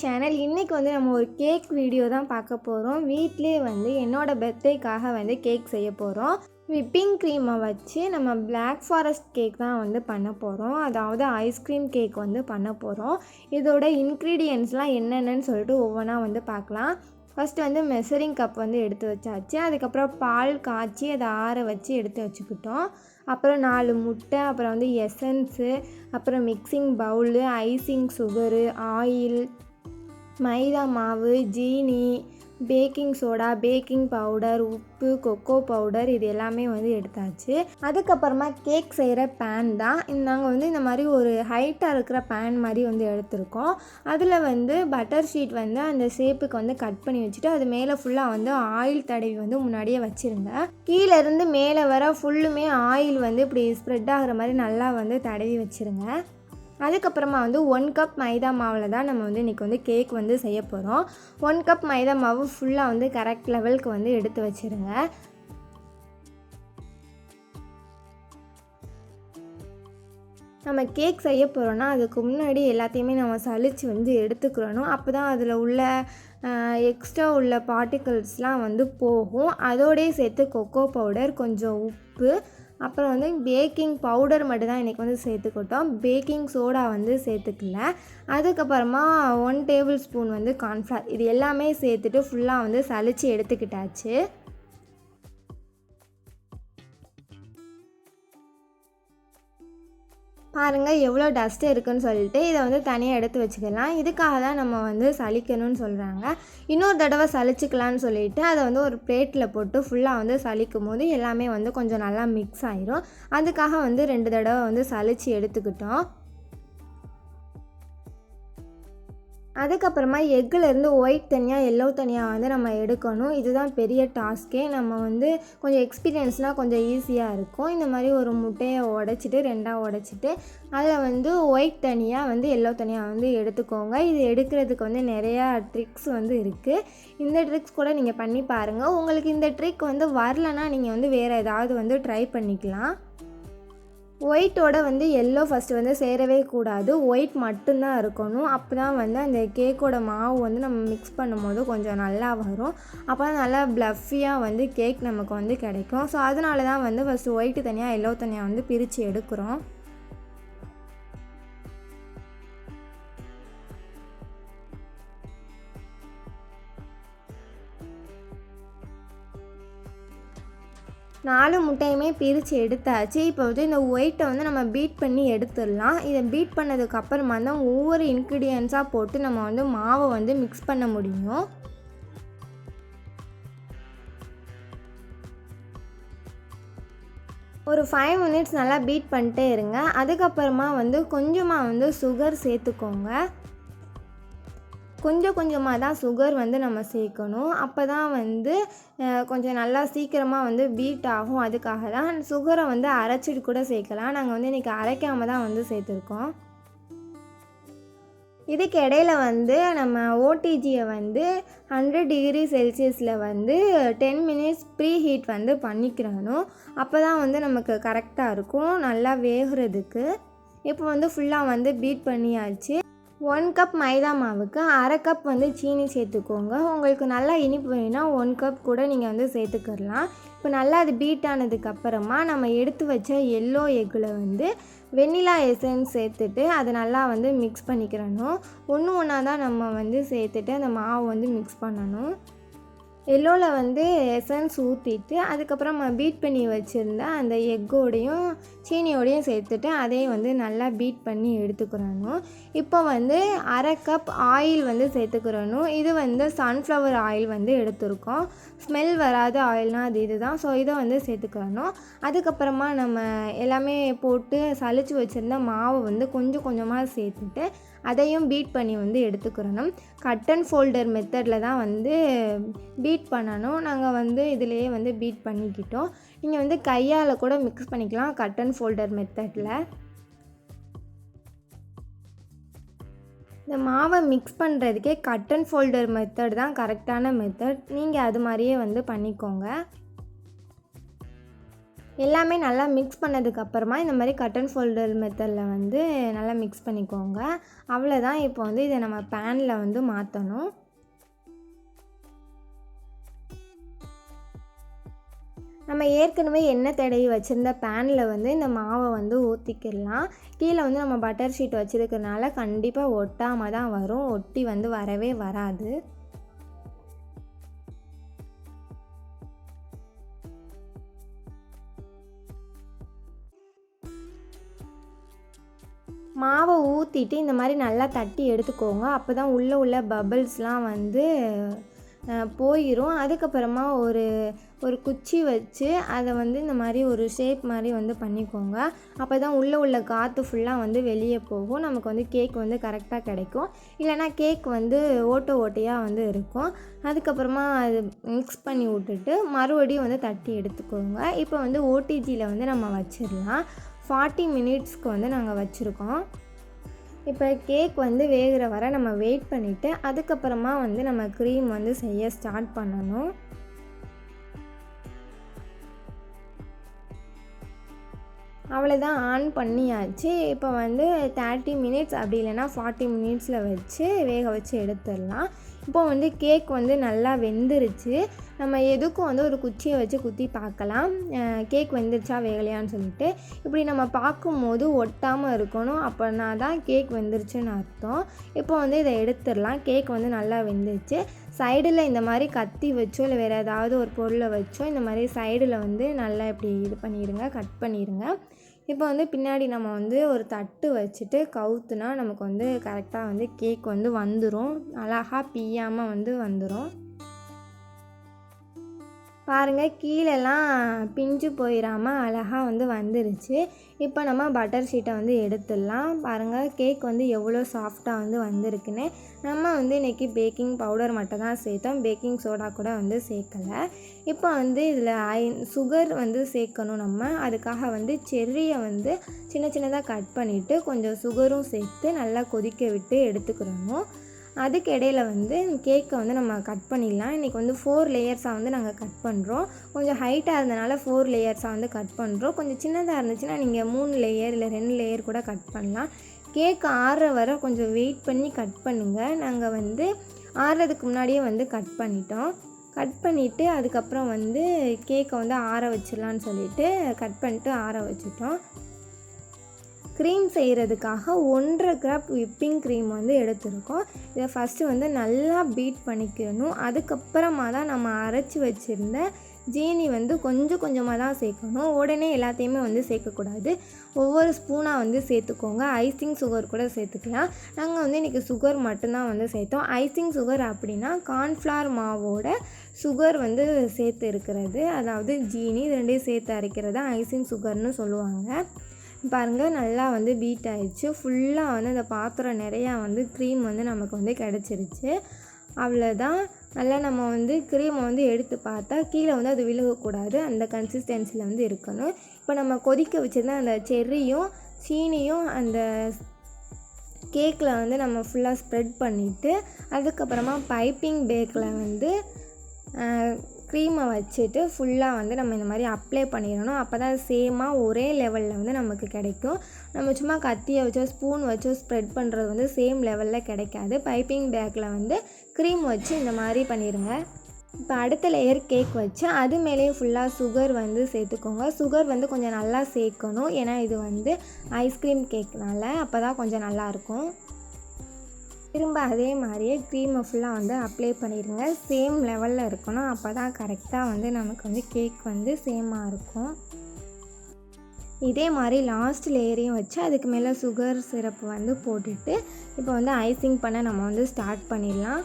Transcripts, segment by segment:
Channel இன்றைக்கி வந்து நம்ம ஒரு கேக் வீடியோ தான் பார்க்க போகிறோம் வீட்டிலே வந்து என்னோடய பர்த்டேக்காக வந்து கேக் செய்ய போகிறோம் விப்பிங் க்ரீமை வச்சு நம்ம பிளாக் ஃபாரஸ்ட் கேக் தான் வந்து பண்ண போகிறோம் அதாவது ஐஸ்கிரீம் கேக் வந்து பண்ண போகிறோம் இதோட இன்க்ரீடியன்ஸ்லாம் என்னென்னு சொல்லிட்டு ஒவ்வொன்றா வந்து பார்க்கலாம். ஃபஸ்ட்டு வந்து மெசரிங் கப் வந்து எடுத்து வச்சாச்சு. அதுக்கப்புறம் பால் காய்ச்சி அதை ஆற வச்சு எடுத்து வச்சுக்கிட்டோம். அப்புறம் நாலு முட்டை அப்புறம் வந்து எசன்ஸு அப்புறம் mixing bowl icing sugar oil மைதா மாவு ஜீனி பேக்கிங் சோடா பேக்கிங் பவுடர் உப்பு கொக்கோ பவுடர் இது எல்லாமே வந்து எடுத்தாச்சு. அதுக்கப்புறமா கேக் செய்கிற பேன் தான். நாங்கள் வந்து இந்த மாதிரி ஒரு ஹைட்டாக இருக்கிற பேன் மாதிரி வந்து எடுத்திருக்கோம். அதில் வந்து பட்டர் ஷீட் வந்து அந்த ஷேப்புக்கு வந்து கட் பண்ணி வச்சுட்டு அது மேலே ஃபுல்லாக வந்து ஆயில் தடவி வந்து முன்னாடியே வச்சுருங்க கீழேருந்து மேலே வர ஃபுல்லுமே ஆயில் வந்து இப்படி ஸ்ப்ரெட் ஆகிற மாதிரி நல்லா வந்து தடவி வச்சுருங்க அதுக்கப்புறமா வந்து ஒன் கப் மைதா மாவில் தான் நம்ம வந்து இன்றைக்கி வந்து கேக் வந்து செய்ய போகிறோம் ஒன் கப் மைதா மாவு ஃபுல்லாக வந்து கரெக்ட் லெவலுக்கு வந்து எடுத்து வச்சுருங்க. நம்ம கேக் செய்ய போகிறோன்னா அதுக்கு முன்னாடி எல்லாத்தையுமே நம்ம சளிச்சு வந்து எடுத்துக்கிறணும். அப்போ தான் அதில் உள்ள எக்ஸ்ட்ரா உள்ள பார்ட்டிகல்ஸ்லாம் வந்து போகும். அதோடய சேர்த்து கொக்கோ பவுடர் கொஞ்சம் உப்பு அப்புறம் வந்து பேக்கிங் பவுடர் மட்டும் தான் இன்றைக்கி வந்து சேர்த்துக்கிட்டோம். பேக்கிங் சோடா வந்து சேர்த்துக்கல. அதுக்கப்புறமா ஒன் டேபிள் ஸ்பூன் வந்து கார்ன்ஃப்ளவர் இது எல்லாமே சேர்த்துட்டு ஃபுல்லாக வந்து சளிச்சு எடுத்துக்கிட்டாச்சு. பாருங்கள் எவ்வளோ டஸ்ட்டு இருக்குன்னு சொல்லிட்டு இதை வந்து தனியாக எடுத்து வச்சுக்கலாம். இதுக்காக தான் நம்ம வந்து சலிக்கணும்னு சொல்கிறாங்க இன்னொரு தடவை சலிச்சுக்கலான்னு சொல்லிட்டு அதை வந்து ஒரு பிளேட்டில் போட்டு ஃபுல்லாக வந்து சலிக்கும் போது எல்லாமே வந்து கொஞ்சம் நல்லா மிக்ஸ் ஆயிரும். அதுக்காக வந்து ரெண்டு தடவை வந்து சலித்து எடுத்துக்கிட்டோம். அதுக்கப்புறமா எக்குலேருந்து ஒயிட் தனியாக எல்லோ தனியாக வந்து நம்ம எடுக்கணும். இதுதான் பெரிய டாஸ்க்கே. நம்ம வந்து கொஞ்சம் எக்ஸ்பீரியன்ஸ்னால் கொஞ்சம் ஈஸியாக இருக்கும். இந்த மாதிரி ஒரு முட்டையை உடச்சிட்டு ரெண்டாக உடச்சிட்டு அதில் வந்து ஒயிட் தனியாக வந்து எல்லோ தனியாக வந்து எடுத்துக்கோங்க. இது எடுக்கிறதுக்கு வந்து நிறையா ட்ரிக்ஸ் வந்து இருக்குது இந்த ட்ரிக்ஸ் கூட நீங்கள் பண்ணி பாருங்கள் உங்களுக்கு இந்த ட்ரிக் வந்து வரலன்னா நீங்கள் வந்து வேறு ஏதாவது வந்து ட்ரை பண்ணிக்கலாம். ஒயிட்டோட வந்து எல்லோ ஃபஸ்ட்டு வந்து சேரவே கூடாது. ஒயிட் மட்டும்தான் இருக்கணும். அப்போ தான் வந்து அந்த கேக்கோட மாவு வந்து நம்ம மிக்ஸ் பண்ணும்போது கொஞ்சம் நல்லா வரும். அப்போ தான் நல்லா ப்ளஃபியாக வந்து கேக் நமக்கு வந்து கிடைக்கும். ஸோ அதனால தான் வந்து ஃபஸ்ட்டு ஒயிட்டு தனியாக எல்லோ தனியாக வந்து பிரித்து எடுக்கிறோம். நாலு முட்டையுமே பிரித்து எடுத்தாச்சு. இப்போ வந்து இந்த ஒயிட்டை வந்து நம்ம பீட் பண்ணி எடுத்துடலாம். இதை பீட் பண்ணதுக்கு அப்புறமா தான் ஒவ்வொரு இன்க்ரீடியன்ஸாக போட்டு நம்ம வந்து மாவை வந்து மிக்ஸ் பண்ண முடியும். ஒரு ஃபைவ் மினிட்ஸ் நல்லா பீட் பண்ணிட்டே இருங்க. அதுக்கப்புறமா வந்து கொஞ்சமாக வந்து சுகர் சேர்த்துக்கோங்க. கொஞ்சம் கொஞ்சமாக தான் சுகர் வந்து நம்ம சேர்க்கணும். அப்போ தான் வந்து கொஞ்சம் நல்லா சீக்கிரமாக வந்து பீட் ஆகும். அதுக்காக தான் சுகரை வந்து அரைச்சிட்டு கூட சேர்க்கலாம். நாங்கள் வந்து இன்றைக்கி அரைக்காமல் தான் வந்து சேர்த்துருக்கோம். இதுக்கு இடையில வந்து நம்ம ஓடிஜியை வந்து ஹண்ட்ரட் டிகிரி செல்சியஸில் வந்து டென் மினிட்ஸ் ப்ரீ ஹீட் வந்து பண்ணிக்கிறணும். அப்போ தான் வந்து நமக்கு கரெக்டாக இருக்கும். நல்லா வேகிறதுக்கு. இப்போ வந்து ஃபுல்லாக வந்து பீட் பண்ணியாச்சு. ஒன் கப் மைதா மாவுக்கு அரை கப் வந்து சீனி சேர்த்துக்கோங்க. உங்களுக்கு நல்லா இனிப்பு வேணும்னா ஒன் கப் கூட நீங்கள் வந்து சேர்த்துக்கிடலாம் இப்போ நல்லா அது பீட் ஆனதுக்கப்புறமா நம்ம எடுத்து வச்ச எல்லோ எக்கில் வந்து வெண்ணிலா எசன்ஸ் சேர்த்துட்டு அதை நல்லா வந்து மிக்ஸ் பண்ணிக்கிறணும். ஒன்று ஒன்றா தான் நம்ம வந்து சேர்த்துட்டு அந்த மாவு வந்து மிக்ஸ் பண்ணணும். எல்லோவில் வந்து எசன்ஸ் ஊற்றிட்டு அதுக்கப்புறம் பீட் பண்ணி வச்சுருந்த அந்த எக்கோடையும் சீனியோடையும் சேர்த்துட்டு அதையும் வந்து நல்லா பீட் பண்ணி எடுத்துக்கிறணும். இப்போ வந்து அரை கப் ஆயில் வந்து சேர்த்துக்கிறணும். இது வந்து சன்ஃப்ளவர் ஆயில் வந்து எடுத்திருக்கோம். ஸ்மெல் வராத ஆயில்னால் அது இதுதான். ஸோ இதை வந்து சேர்த்துக்கிறணும். அதுக்கப்புறமா நம்ம எல்லாமே போட்டு சளிச்சு வச்சுருந்த மாவை வந்து கொஞ்சம் கொஞ்சமாக சேர்த்துட்டு அதையும் பீட் பண்ணி வந்து எடுத்துக்கிறணும். கட்டன் ஃபோல்டர் மெத்தடில் தான் வந்து பீட் பீட் பண்ணணும். நாங்கள் வந்து இதிலேயே வந்து பீட் பண்ணிக்கிட்டோம். நீங்கள் வந்து கையால் கூட மிக்ஸ் பண்ணிக்கலாம் கட் அண்ட் ஃபோல்டர் மெத்தடில் இந்த மாவை மிக்ஸ் பண்ணுறதுக்கே கட் அண்ட் ஃபோல்டர் மெத்தட் தான் கரெக்டான மெத்தட் நீங்கள் அது மாதிரியே வந்து பண்ணிக்கோங்க. எல்லாமே நல்லா மிக்ஸ் பண்ணதுக்கப்புறமா இந்த மாதிரி கட்டன் ஃபோல்டர் மெத்தடில் வந்து நல்லா மிக்ஸ் பண்ணிக்கோங்க. அவ்வளோதான் இப்போ வந்து இதை நம்ம பேனில் வந்து மாற்றணும் நம்ம ஏற்கனவே எண்ணெய் தடவி வச்சுருந்த பேனில் வந்து இந்த மாவை வந்து ஊற்றிக்கிடலாம் கீழே வந்து நம்ம பட்டர் ஷீட் வச்சுருக்கறனால கண்டிப்பாக ஒட்டாமல் தான் வரும். ஒட்டி வந்து வரவே வராது. மாவை ஊற்றிட்டு இந்த மாதிரி நல்லா தட்டி எடுத்துக்கோங்க. அப்போ தான் உள்ளே உள்ள பபிள்ஸ்லாம் வந்து போயிடும் அதுக்கப்புறமா ஒரு ஒரு குச்சி வச்சு அதை வந்து இந்த மாதிரி ஒரு ஷேப் மாதிரி வந்து பண்ணிக்கோங்க. அப்போ தான் உள்ளே உள்ள காற்று ஃபுல்லாக வந்து வெளியே போகும். நமக்கு வந்து கேக் வந்து கரெக்டாக கிடைக்கும். இல்லைனா கேக் வந்து ஓட்டை ஓட்டையாக வந்து இருக்கும். அதுக்கப்புறமா அது மிக்ஸ் பண்ணி விட்டுட்டு மறுபடியும் வந்து தட்டி எடுத்துக்கோங்க. இப்போ வந்து ஓடிஜியில் வந்து நம்ம வச்சிடலாம். ஃபார்ட்டி மினிட்ஸ்க்கு வந்து நாங்கள் வச்சுருக்கோம். இப்போ கேக் வந்து வேகிற வரை நம்ம வெயிட் பண்ணிவிட்டு அதுக்கப்புறமா வந்து நம்ம க்ரீம் வந்து செய்ய ஸ்டார்ட் பண்ணணும். அவ்வளோதான் ஆன் பண்ணியாச்சு. இப்போ வந்து தேர்ட்டி மினிட்ஸ் அப்படி இல்லைன்னா ஃபார்ட்டி மினிட்ஸில் வச்சு வேக வச்சு எடுத்துடலாம். இப்போ வந்து கேக் வந்து நல்லா வெந்துருச்சு. நம்ம எதுக்கும் வந்து ஒரு குச்சியை வச்சு குத்தி பார்க்கலாம் கேக் வெந்துருச்சா வேகலையான்னு சொல்லிட்டு. இப்படி நம்ம பார்க்கும்போது ஒட்டாமல் இருக்கணும். அப்படின்னா தான் கேக் வெந்துருச்சுன்னு அர்த்தம். இப்போ வந்து இதை எடுத்துடலாம். கேக் வந்து நல்லா வெந்துருச்சு. சைடில் இந்த மாதிரி கத்தி வச்சோ இல்லை வேறு ஏதாவது ஒரு பொருளை வச்சோ இந்த மாதிரி சைடில் வந்து நல்லா இப்படி இது பண்ணிடுங்க கட் பண்ணிடுங்க. இப்போ வந்து பின்னாடி நம்ம வந்து ஒரு தட்டு வச்சுட்டு கவுத்துனா நமக்கு வந்து கரெக்டாக வந்து கேக் வந்து வந்துடும் அழகாக பிய்யாமல் வந்து வந்துடும் பாருங்கள் கீழெல்லாம் பிஞ்சு போயிடாமல் அழகாக வந்து வந்துருச்சு. இப்போ நம்ம பட்டர் ஷீட்டை வந்து எடுத்துடலாம். பாருங்கள் கேக் வந்து எவ்வளோ சாஃப்டாக வந்து வந்திருக்குன்னு. நம்ம வந்து இன்றைக்கி பேக்கிங் பவுடர் மட்டும் தான் சேர்த்தோம். பேக்கிங் சோடா கூட வந்து சேர்க்கலை. இப்போ வந்து இதில் ஐ சுகர் வந்து சேர்க்கணும் நம்ம. அதுக்காக வந்து செர்ரியை வந்து சின்ன சின்னதாக கட் பண்ணிவிட்டு கொஞ்சம் சுகரும் சேர்த்து நல்லா கொதிக்க விட்டு எடுத்துக்கிறணும். அதுக்கு இடையில வந்து கேக்கை வந்து நம்ம கட் பண்ணிடலாம். இன்றைக்கி வந்து ஃபோர் லேயர்ஸாக வந்து நாங்கள் கட் பண்ணுறோம் கொஞ்சம் ஹைட்டாக இருந்தனால ஃபோர் லேயர்ஸாக வந்து கட் பண்ணுறோம் கொஞ்சம் சின்னதாக இருந்துச்சுன்னா நீங்கள் மூணு லேயர் இல்லை ரெண்டு லேயர் கூட கட் பண்ணலாம். கேக் ஆறுற வரை கொஞ்சம் வெயிட் பண்ணி கட் பண்ணுங்கள் நாங்கள் வந்து ஆறுறதுக்கு முன்னாடியே வந்து கட் பண்ணிட்டோம். கட் பண்ணிவிட்டு அதுக்கப்புறம் வந்து கேக்கை வந்து ஆற வச்சிடலான்னு சொல்லிட்டு கட் பண்ணிட்டு ஆற வச்சுட்டோம். க்ரீம் செய்கிறதுக்காக ஒன்றரை கிராப் விப்பிங் க்ரீம் வந்து எடுத்திருக்கோம். இதை ஃபஸ்ட்டு வந்து நல்லா பீட் பண்ணிக்கணும். அதுக்கப்புறமா தான் நம்ம அரைச்சி வச்சுருந்த ஜீனி வந்து கொஞ்சம் கொஞ்சமாக தான் சேர்க்கணும். உடனே எல்லாத்தையுமே வந்து சேர்க்கக்கூடாது. ஒவ்வொரு ஸ்பூனாக வந்து சேர்த்துக்கோங்க. ஐசிங் சுகர் கூட சேர்த்துக்கலாம். நாங்கள் வந்து இன்றைக்கி சுகர் மட்டும்தான் வந்து சேர்த்தோம். ஐசிங் சுகர் அப்படின்னா கார்ன்ஃப்ளவர் மாவோட சுகர் வந்து சேர்த்து இருக்கிறது. அதாவது ஜீனி ரெண்டையும் சேர்த்து அரைக்கிறது ஐசிங் சுகர்னு சொல்லுவாங்க. பாருங்கள் நல்லா வந்து பீட் ஆகிடுச்சு ஃபுல்லாக வந்து அந்த பாத்திரம் நிறையா வந்து க்ரீம் வந்து நமக்கு வந்து கிடச்சிருச்சு. அவ்வளோதான் நல்லா நம்ம வந்து க்ரீமை வந்து எடுத்து பார்த்தா கீழே வந்து அது விழுகக்கூடாது. அந்த கன்சிஸ்டன்சியில் வந்து இருக்கணும். இப்போ நம்ம கொதிக்க வச்சுருந்தா அந்த செர்ரியும் சீனியும் அந்த கேக்கில் வந்து நம்ம ஃபுல்லாக ஸ்ப்ரெட் பண்ணிவிட்டு அதுக்கப்புறமா பைப்பிங் பேக்கில் வந்து க்ரீமை வச்சுட்டு ஃபுல்லாக வந்து நம்ம இந்த மாதிரி அப்ளை பண்ணிடணும். அப்போ தான் சேமாக ஒரே லெவலில் வந்து நமக்கு கிடைக்கும். நம்ம சும்மா கத்தியை வச்சோ ஸ்பூன் வச்சோ ஸ்ப்ரெட் பண்ணுறது வந்து சேம் லெவலில் கிடைக்காது. பைப்பிங் பேக்கில் வந்து க்ரீம் வச்சு இந்த மாதிரி பண்ணிடுங்க. இப்போ அடுத்த லேயர் கேக் வச்சு அது மேலேயும் ஃபுல்லாக சுகர் வந்து சேர்த்துக்கோங்க. சுகர் வந்து கொஞ்சம் நல்லா சேர்க்கணும். ஏன்னா இது வந்து ஐஸ்கிரீம் கேக்னால அப்போ தான் கொஞ்சம் நல்லாயிருக்கும் திரும்ப அதே மாதிரியே க்ரீமை ஃபுல்லாக வந்து அப்ளை பண்ணிடுங்க சேம் லெவலில் இருக்கணும். அப்போ தான் கரெக்டாக வந்து நமக்கு வந்து கேக் வந்து சேமாக இருக்கும். இதே மாதிரி லாஸ்ட் லேயரையும் வச்சு அதுக்கு மேலே சுகர் சிரப்பு வந்து போட்டுட்டு இப்போ வந்து ஐசிங் பண்ண நம்ம வந்து ஸ்டார்ட் பண்ணிடலாம்.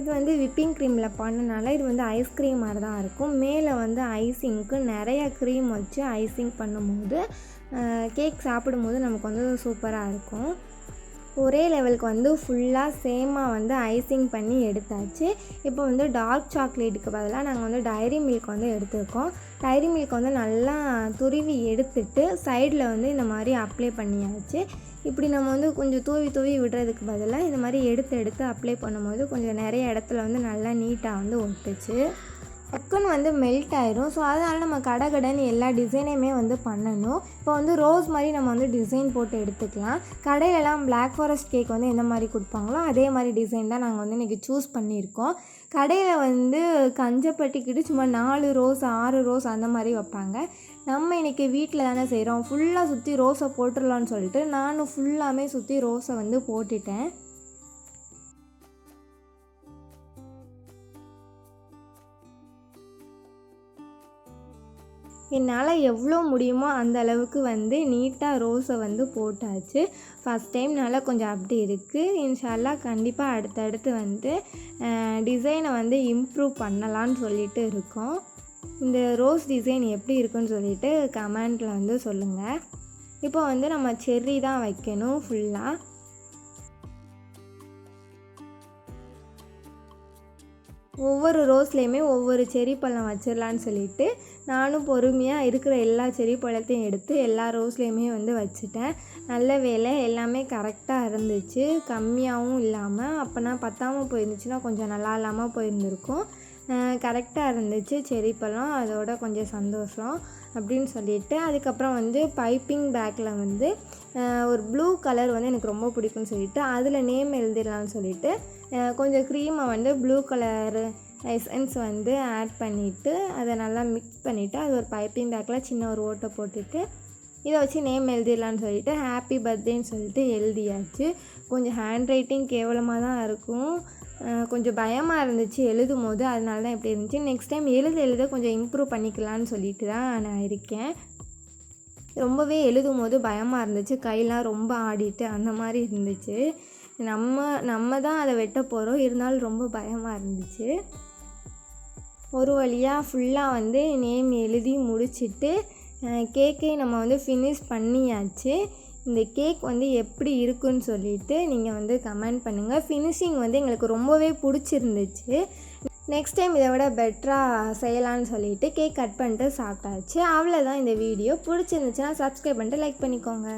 இது வந்து விப்பிங் க்ரீமில் பண்ணனால இது வந்து ஐஸ்கிரீம் மாதிரி தான் இருக்கும். மேலே வந்து ஐசிங்க்கு நிறைய க்ரீம் வச்சு ஐசிங் பண்ணும்போது கேக் சாப்பிடும்போது நமக்கு வந்து சூப்பராக இருக்கும். ஒரே லெவலுக்கு வந்து ஃபுல்லாக சேமாக வந்து ஐசிங் பண்ணி எடுத்தாச்சு. இப்போ வந்து டார்க் சாக்லேட்டுக்கு பதிலாக நாங்கள் வந்து டைரி மில்க் வந்து எடுத்துருக்கோம். டைரி மில்க் வந்து நல்லா துருவி எடுத்துட்டு சைடில் வந்து இந்த மாதிரி அப்ளை பண்ணியாச்சு. இப்படி நம்ம வந்து கொஞ்சம் தூவி தூவி விடுறதுக்கு பதிலாக இந்த மாதிரி எடுத்து எடுத்து அப்ளை பண்ணும்போது கொஞ்சம் நிறைய இடத்துல வந்து நல்லா நீட்டாக வந்து ஒட்டுச்சு டக்குன்னு வந்து மெல்ட் ஆயிரும். ஸோ அதனால் நம்ம கடை கடைன்னு எல்லா டிசைனையுமே வந்து பண்ணணும். இப்போ வந்து ரோஸ் மாதிரி நம்ம வந்து டிசைன் போட்டு எடுத்துக்கலாம். கடையிலலாம் பிளாக் ஃபாரஸ்ட் கேக் வந்து எந்த மாதிரி கொடுப்பாங்களோ அதே மாதிரி டிசைன் தான் நாங்கள் வந்து இன்றைக்கி சூஸ் பண்ணியிருக்கோம். கடையில் வந்து கஞ்சப்பட்டிக்கிட்டு சும்மா நாலு ரோஸ் ஆறு ரோஸ் அந்த மாதிரி வைப்பாங்க. நம்ம இன்றைக்கி வீட்டில் தானே செய்கிறோம் ஃபுல்லாக சுற்றி ரோஸை போட்டுடலான்னு சொல்லிட்டு நானும் ஃபுல்லாமே சுற்றி ரோஸை வந்து போட்டுட்டேன். என்னால் எவ்வளோ முடியுமோ அந்த அளவுக்கு வந்து நீட்டாக ரோஸை வந்து போட்டாச்சு. ஃபஸ்ட் டைம்னால கொஞ்சம் அப்படி இருக்குது இன்ஷால்லா கண்டிப்பாக அடுத்தடுத்து வந்து டிசைனை வந்து இம்ப்ரூவ் பண்ணலான்னு சொல்லிட்டு இருக்கோம். இந்த ரோஸ் டிசைன் எப்படி இருக்குன்னு சொல்லிட்டு கமெண்ட்டில் வந்து சொல்லுங்கள் இப்போ வந்து நம்ம செர்ரி தான் வைக்கணும் ஃபுல்லாக ஒவ்வொரு ரோஸ்லேயுமே ஒவ்வொரு செரி பழம் வச்சிடலான்னு சொல்லிட்டு நானும் பொறுமையாக இருக்கிற எல்லா செரி பழத்தையும் எடுத்து எல்லா ரோஸ்லேயுமே வந்து வச்சுட்டேன். நல்ல வேலை எல்லாமே கரெக்டாக இருந்துச்சு. கம்மியாகவும் இல்லாமல் அப்போனா பத்தாமல் போயிருந்துச்சுன்னா கொஞ்சம் நல்லா இல்லாமல் போயிருந்துருக்கும். கரெக்டாக இருந்துச்சு செரி பழம். அதோட கொஞ்சம் சந்தோஷம் அப்படின்னு சொல்லிட்டு அதுக்கப்புறம் வந்து பைப்பிங் பேக்கில் வந்து ஒரு ப்ளூ கலர் வந்து எனக்கு ரொம்ப பிடிக்கும்னு சொல்லிட்டு அதில் நேம் எழுதிடலான்னு சொல்லிட்டு கொஞ்சம் க்ரீமை வந்து ப்ளூ கலர் எசன்ஸ் வந்து ஆட் பண்ணிவிட்டு அதை நல்லா மிக்ஸ் பண்ணிவிட்டு அது ஒரு பைப்பிங் பேக்கில் சின்ன ஒரு ஓட்டை போட்டுட்டு இதை வச்சு நேம் எழுதிடலான்னு சொல்லிட்டு ஹாப்பி பர்த்டேன்னு சொல்லிட்டு எழுதியாச்சு. கொஞ்சம் ஹேண்ட் ரைட்டிங் கேவலமாக தான் இருக்கும். கொஞ்சம் பயமாக இருந்துச்சு எழுதும் போது அதனால தான் இப்படி இருந்துச்சு. நெக்ஸ்ட் டைம் எழுத எழுத கொஞ்சம் இம்ப்ரூவ் பண்ணிக்கலான்னு சொல்லிட்டு தான் நான் இருக்கேன். ரொம்பவே எழுதும் போது பயமாக இருந்துச்சு. கையெல்லாம் ரொம்ப ஆடிட்டு அந்த மாதிரி இருந்துச்சு. நம்ம நம்ம தான் அதை வெட்ட போகிறோம் இருந்தாலும் ரொம்ப பயமாக இருந்துச்சு. ஒரு வழியாக ஃபுல்லாக வந்து நேம் எழுதி முடிச்சுட்டு கேக்கே நம்ம வந்து ஃபினிஷ் பண்ணியாச்சு. இந்த கேக் வந்து எப்படி இருக்குன்னு சொல்லிட்டு நீங்கள் வந்து கமெண்ட் பண்ணுங்கள் ஃபினிஷிங் வந்து எங்களுக்கு ரொம்பவே பிடிச்சிருந்துச்சு. நெக்ஸ்ட் டைம் இதை விட பெட்டராக செய்யலான்னு சொல்லிட்டு கேக் கட் பண்ணிட்டு சாப்பிட்டாச்சு. அவ்வளோதான் இந்த வீடியோ பிடிச்சிருந்துச்சுன்னா சப்ஸ்கிரைப் பண்ணிட்டு லைக் பண்ணிக்கோங்க.